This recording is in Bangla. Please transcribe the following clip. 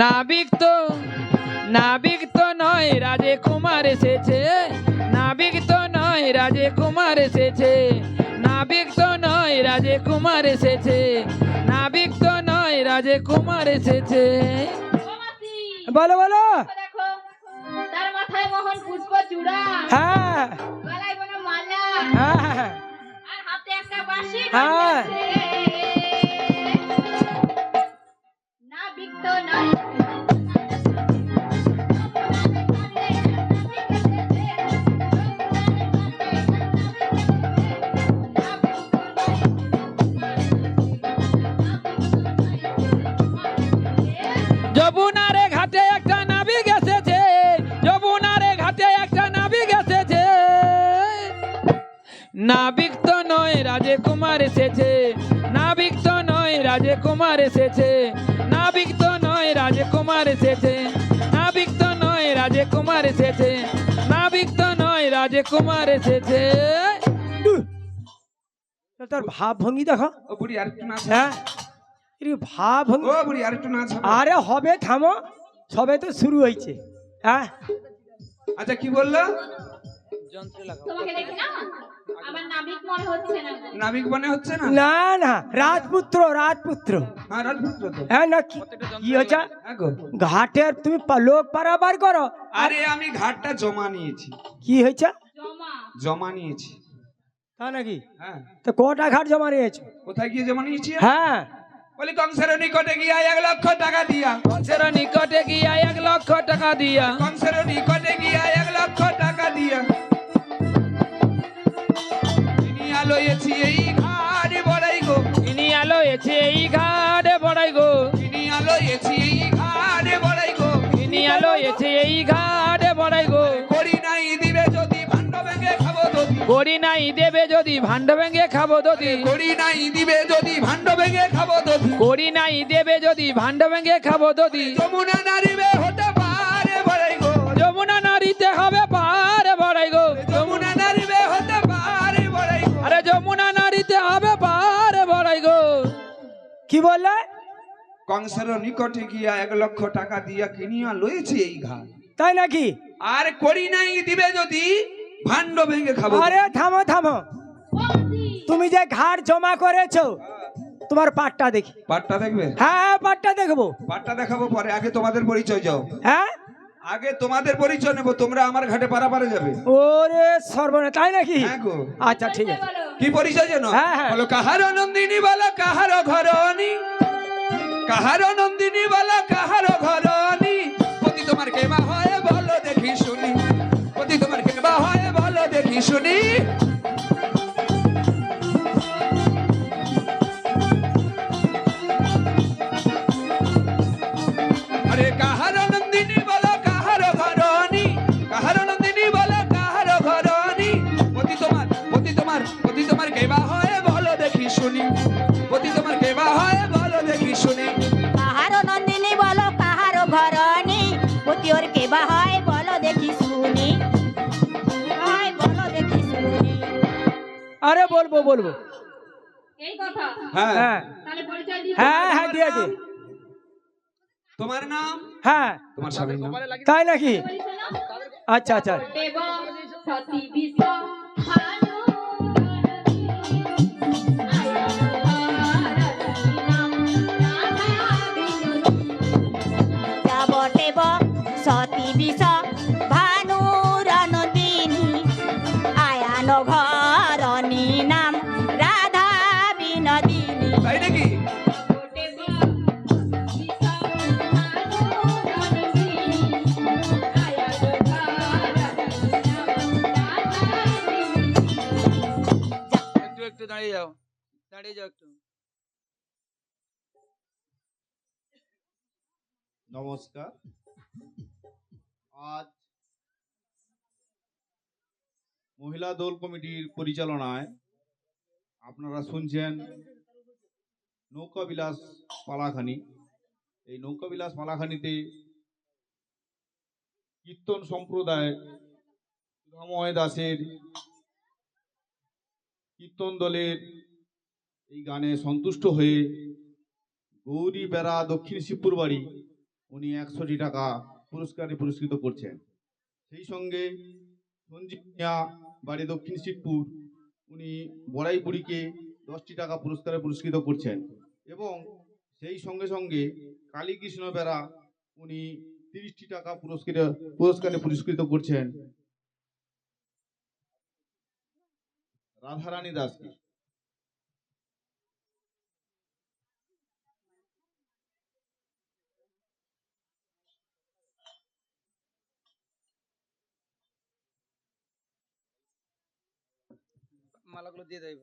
নাবিক তো নাবিক তো নয় রাজে কুমার এসেছে। নাবিক তো নয় রাজে কুমার এসেছে। নাবিক তো নয় রাজে কুমার এসেছে। নাবিক তো নয় রাজে কুমার এসেছে। বলো বলো। তার মাথায় মোহন পুষ্প চূড়া। হ্যাঁ। গলায় কোনো মালা। হ্যাঁ। হ্যাঁ আর হাতে একটা বাঁশি হ্যাঁ। যমুনারে ঘাটে একটা নাবিক এসেছে যমুনারে ঘাটে একটা নাবিক এসেছে নাবিক তো নয় রাজে কুমার এসেছে। নাবিক তো নয় রাজে কুমার এসেছে। নাবিক তো নয় রাজে কুমার এসেছে। নাবিক তো নয় রাজে কুমার এসেছে। নাবিক তো নয় রাজে কুমার এসেছে তোর ভাব ভঙ্গি দেখো। বুড়ি আর একটু হ্যাঁ? ভাব ভঙ্গি ও বুড়ি আর একটু নাচ হবে। আরে হবে থামো। সবে তো শুরু হয়েছে। হ্যাঁ আচ্ছা কি বলল? তোমাকে দেখে না? আমার নাবিক মনে হচ্ছে না। নাবিক হচ্ছে না? না না রাজপুত্র রাজপুত্র। হ্যাঁ হ্যাঁ না কি হ্যাঁ ঘাটের তুমি পা- লোক পারাবার করো। আরে আমি ঘাটটা জমা নিয়েছি। কি হয়েছে? জমা। জমা নিয়েছি। তা নাকি? হ্যাঁ। তো কটা ঘাট জমা নিয়েছো? কোথায় গিয়ে জমা নিয়েছি হ্যাঁ। বলি কংসের নিকটে গিয়া এক লক্ষ টাকা দিয়া। কংসের নিকটে গিয়া এক লক্ষ টাকা দিয়া। কংসের নিকটে গিয়া এক লক্ষ টাকা দিয়া। কিনিয়া লইয়েছি এই ঘাট বড়াই গো। কিনিয়া লয়েছে এই ঘাটে বড়াই গো। কিনিয়া লইয়েছি এই ঘাট বড়াই গো। কিনিয়া লয়েছে এই ঘাটে বড়াই করি নাই দেবে যদি ভাণ্ড ভেঙে খাব দধি করি নাই দিবে যদি ভাণ্ড ভেঙে খাব দধি করি নাই দেবে যদি ভাণ্ড ভেঙে খাব দধি যমুনা নারিবে হতে পারে বড়াই গো। যমুনা নারীতে হবে পারে বড়াই গো। যমুনা নারিবে হতে পারে বড়াই গো। আরে যমুনা নারীতে হবে পারে বড়াই গো। কি বললে? কংসের নিকটে গিয়া এক লক্ষ টাকা দিয়া কিনিয়া লইছি এই ঘাট। তাই নাকি? আর করি নাই দিবে যদি ভাণ্ড ভেঙে খাব। আরে থামো থামো। তুমি যে ঘাট জমা করেছ তোমার পাটটা দেখি। পাটটা দেখবে? হ্যাঁ পাটটা দেখব। পাটটা দেখাবো পরে। আগে তোমাদের পরিচয় যাও। হ্যাঁ? আগে তোমাদের পরিচয় নেব তোমরা আমার ঘাটে পারাপারে যাবে। ওরে সর্বনা তাই নাকি? হ্যাঁ গো। আচ্ছা ঠিক আছে। কি পরিচয় জানো হ্যাঁ, হ্যাঁ। বলো কাহার নন্দিনী বলো কাহার ঘরনি কাহার নন্দিনী বলো বলো শুনি। আরে কাহার নন্দিনী বলো, কাহার ঘরনি কাহার নন্দিনী বলো, কাহার ঘরনি পতি তোমার পতি তোমার পতি তোমার কেবা হয় বলো দেখি শুনি। পতি তোমার কেবা হয় বলো দেখি শুনি। কাহারো নন্দিনী বলো, কাহারো ঘরনি পতিওর কেবা হয় আরে বলব বলব। হ্যাঁ। হ্যাঁ। পরিচয় দিই হ্যাঁ হ্যাঁ দিয়ে তোমার নাম? হ্যাঁ। তোমার স্বামীর নাম? তাই নাকি? আচ্ছা আচ্ছা। সতী ভানু বিষ ভানুর নন্দিনী আয়ান ঘরনি নাকি দাঁড়িয়ে যাও। দাঁড়িয়ে যাও একটু। নমস্কার। আজ মহিলা দোল কমিটির পরিচালনায় আপনারা শুনছেন নৌকাবিলাস পালাখানি এই নৌকাবিলাস পালাখানিতে কীর্তন সম্প্রদায় সুধাময় দাসের কীর্তন দলের এই গানে সন্তুষ্ট হয়ে গৌরী বেড়া দক্ষিণ শিবপুর বাড়ি উনি একশোটি টাকা পুরস্কারে পুরস্কৃত করছেন। সেই সঙ্গে সঞ্জীব মিয়া বাড়ি দক্ষিণ শিবপুর উনি বড়াইপুরিকে দশটি টাকা পুরস্কারে পুরস্কৃত করছেন। এবং সেই সঙ্গে সঙ্গে কালীকৃষ্ণ বেড়া উনি তিরিশটি টাকা পুরস্কৃত, পুরস্কারে পুরস্কৃত করছেন। রাধারানী দাসকে। মালাগুলো দিয়ে দেয়